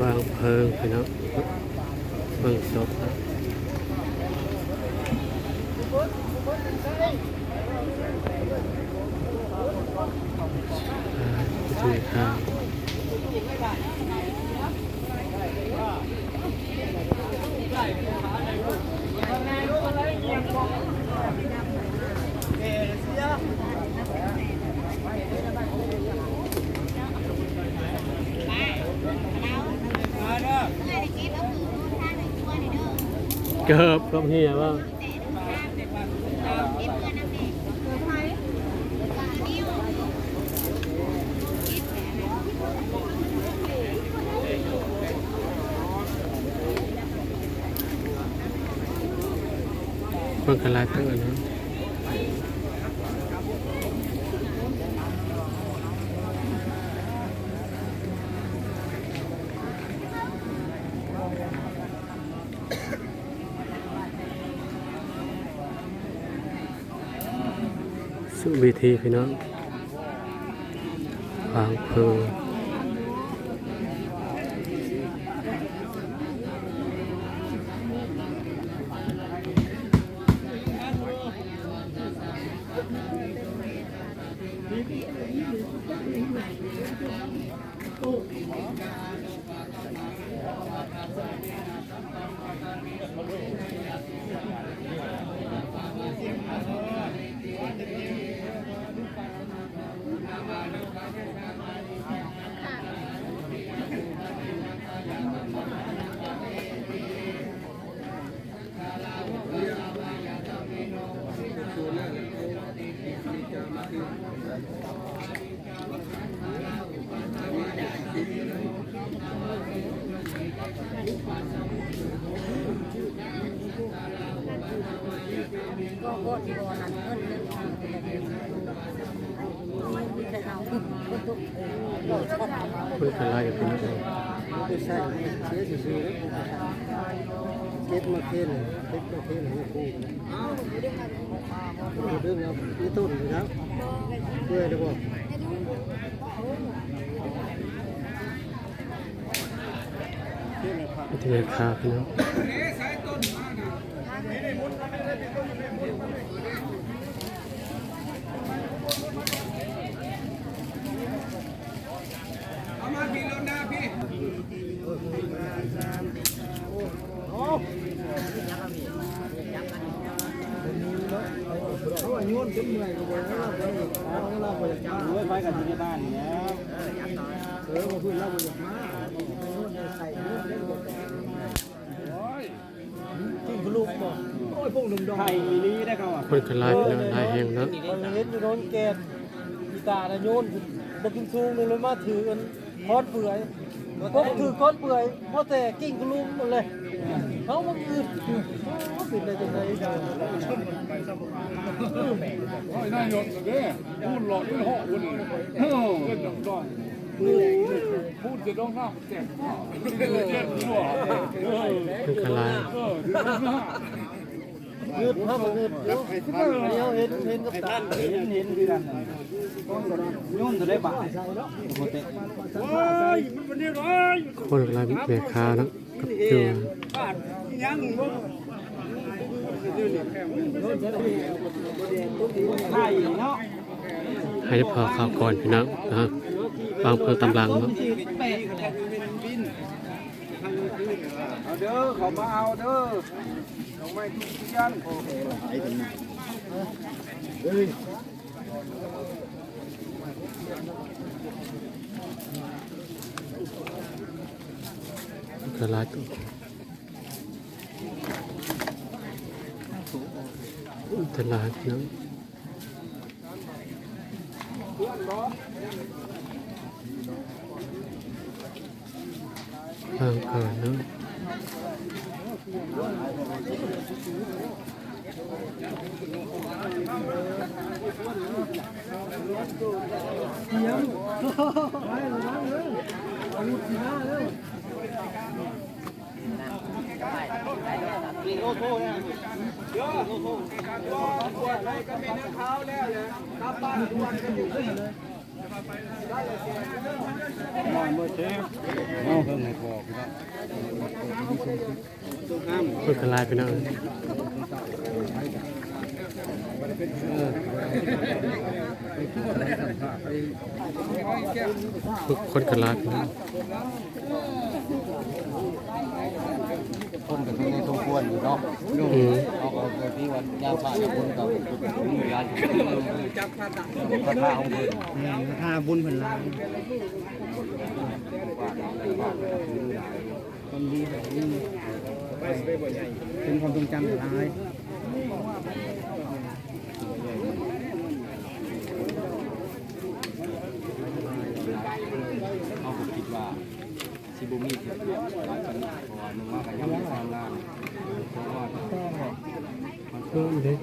บางเพิงพี่น้องเบิ่งศพครับอ่าพิธีข้าว เกิบกับเฮียว่ามันกระไรตั้งอันนั้น สุบีทีพี่น้องวางเพลิ งก็ที่ว่านั้นเงินเงินทางเป็นอะไรมีแต่เราคนทุกโลดชอบมันกระไรพี่น้องไม่ใช่เสียซื่อๆแล้วเก็บมาเคนเก็บมาเคนให้คู่เรื่องเอานี่ต้นนะครับเพื่อจะบอกพิธีข้าพี่น้อง ไปเราเราไปจ้างไว้ไปกันที่บ้านนี่แล้วเออมาพูดเราไปมาใส่เรื่องเล่นบทจริงลูกบอกโอ้ ยพวกหนุ่มดองไทยมีนี้ได้เขาอะมันกระไรพี่น้องได้แห้งเนาะคนเห็นอยู่โดนแกนกีตาร์นะโยนบกินซูงเลยมาถือกันคอนเปื่อยก็ถือคอนเปื่อยเพราะแต่กิ่งกลุมหมดเลยเขามันคือปิดเลยจังไงโอ้ยนายกเด้พูดหลอกด้วยเหาะคนเออเงินดอกดอยพูดจะต้องหน้าแจกเจ็บหัวเออมันกระไร เออถึงหน้าเงืดถ้ามันเงืดเดี๋ยวเห็นเห็นกับตาเห็นเห็นคือกันยุ่นจะได้บาทปกติโอ้ยมันเป็นยังไงคนระไรแม่ค้าเนาะกับจัวบ้าให้ได้พอข้าวก่อนพี่น้องนะครับวางเพลิงตำลังเนาะเอาเด้อเขามาเอาเด้อ ดอกไม้ทุกเทียนมันกระไรตั วมันกระไรพี่น้องวางเพลิงเนาะโอ้โหเนี่ยเยอะปวดอะไรก็มีน้ำเท้าแล้วนะกลับบ้านทุกวันก็อยู่ที่เลย มาเมื่อเช้าเอาเพิ่งให้พอพี่น้องคนกระลายไปนะฝึกคนกระลาดนะง คนกับที่สมควรอยู่เนาะอืมเอาเอาไปที่วันยาป่าคนกับมีร้านจับผ้าผ้าผ้าของเพิ่นผ้าบุญเพิ่นลายคนดีแบบนี้เป็นความทรงจำหลายเขาก็คิดว่าซิบูมีที่หลายปัน cơm thế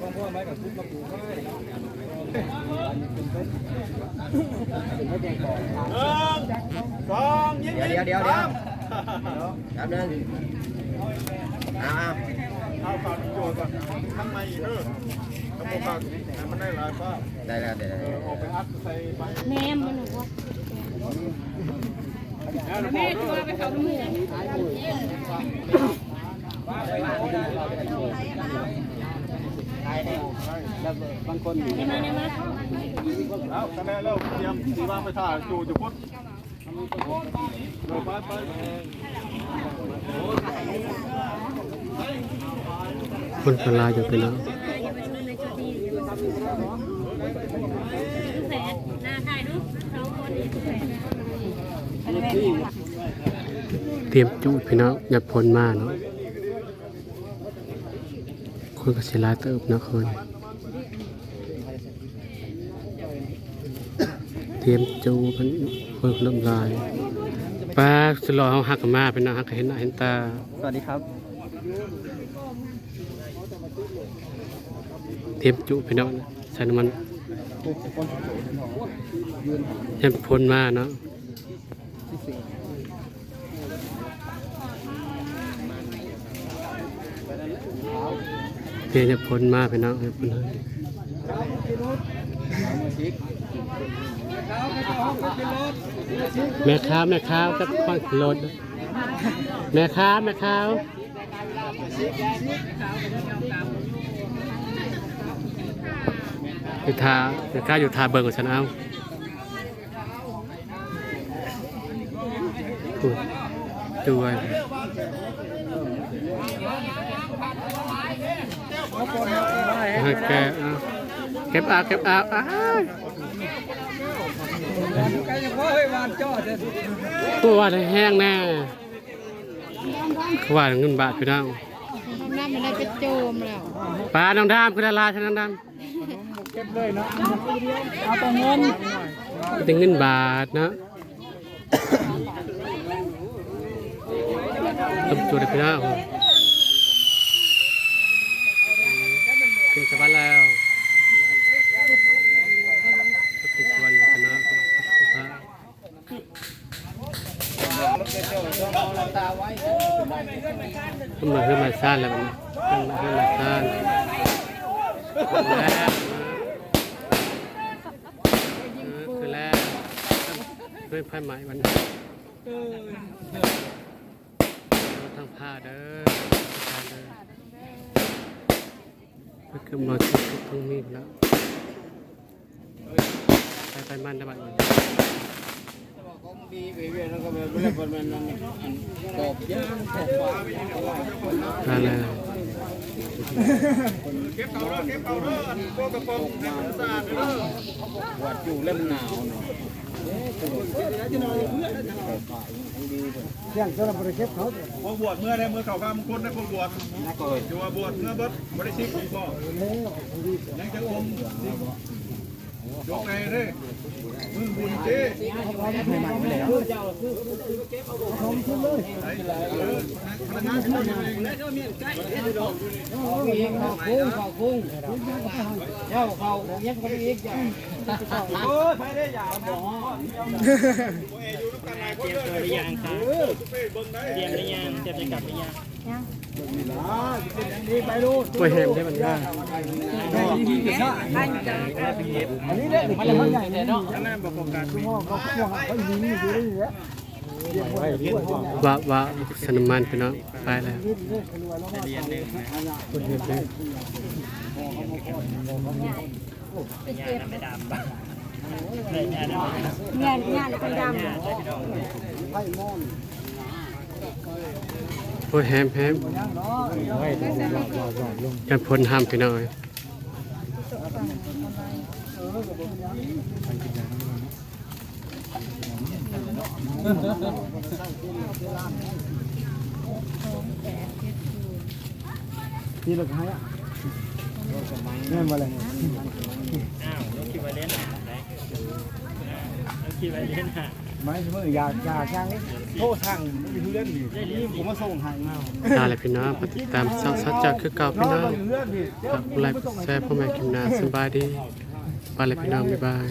con, con, con, con, con, con, con, con, con, เอาฝากโจทย์ก่อนทำไมเด้อถ้าบ่ฝากมันได้หลายป้าได้แล้วได้แล้วออกไปอัดใส่ไปแม่มันหนูว่าแม่ตัวไปเขาหมูบางคนได้มาได้มาแล้วคะแนนแล้วเตรียมสีว่างไปถ่ายจูจุพุทธไปไป คนกระลายอยู่ไปแสนหน้าถ่ายรูปสองคนนี้แสนเตรียมจุพี่น้องอย่าพ้นมาเนาะคนก็เสิหลายเติบนะคนเตรียมจูกันคนก็เริ่มลายป้าสลอเขาหักมาพี่น้องหักเห็นหน้าเห็นตา สวัสดีครับ เตรียมจุพี่น้องใส่น้ำมันยังพ้นมาเนาะเพียงจะพ้นมาพี่น้องให้พ้นให้แม่ค้าแม่ค้าก็ค่อยรถแม่ค้าแม่ค้า อยู่ทาแม่ค้าอยู่ทาเบิร์กับฉันเอาพูดด้วยให้แกเอาเก็บเอาเก็บเอาอ้ายตัวว่าได้แห้งแน่เขาว่าเงินบาทพี่น้องน้ำมันได้เป็นโจมแล้วปลาน้องดามคือดาราใช่น้องดาม เอาแต่เงินเป็นเงินบาทเนาะตบตัวได้พี่น้องขึ้นสวรรค์แล้วขึ้นสวรรค์แล้วนะพระขึ้นมาขึ้นมาซ่านแล้วมันขึ้นมาขึ้นมาซ่านแล้วคือแล้ว ด้วยผ้าไหมวันทางผ้าเด้อผ้าเด้อก็คือมาทุกทุกมีแล้วไปไปมันได้บ้างดีไปเวียนแล้วก็แบบเรื่องมันมันกบย่างกบว่านั่นแหละเก็บเขาเด้อเก็บเขาเด้ออันพวกกระป๋องให้มันสะอาดเด้อวัดอยู่เล่มหนาวเนาะ เสียงก็เราบริเก็บเขาพวกบวชเมื่อได้เมื่อเขาข้ามคนได้พวกบวชอยู่ว่าบวชเมื่อบิดบ่ได้ชิกของพ่อยังจะอม ยกในเด้มือบุญเจ้ใหม่ๆไปแล้วพนักงานคนยังไงเขาคุ้งเขาคุ้งเจ้าเขายังก็อีกจ้ะโอ้ยไปได้ยาวบ่เตรียมตัวหรือยังครับเตรียมหรือยังเตรียมจะกลับหรือยัง ยังกล้วยแฮมได้บรรยายอันจะอันนี้เนี่ยมันมันใหญ่เนาะข้างหน้าบอกโอกาสว่าว่าสนมันพี่น้องไปแล้วเรียนหนึ่งนะคนเฮ็ดเลยไปเก็บไม่ดำเลยงานดำงานงานเป็นดำ งานได้พี่น้องกล้วยแฮมแฮมกันพ้นห้ามพี่น้อยนี่ลูกให้อะแม่นบ่เลยอ้าวน้องคิดว่าเล่นหาไหนน้องคิดว่าเล่นหา ไม่เสมออยากอยากช่างโทษทางไม่มีเล่นดินี่ผมมาส่งทางมาได้เลยพี่น้องฝากติดตามช่องซัดจากคือเก่าพี่น้องเลื่อนดิฝากไลค์แชร์พ่อแม่กิมนาสบายดีไปเลยพี่น้องบ๊ายบาย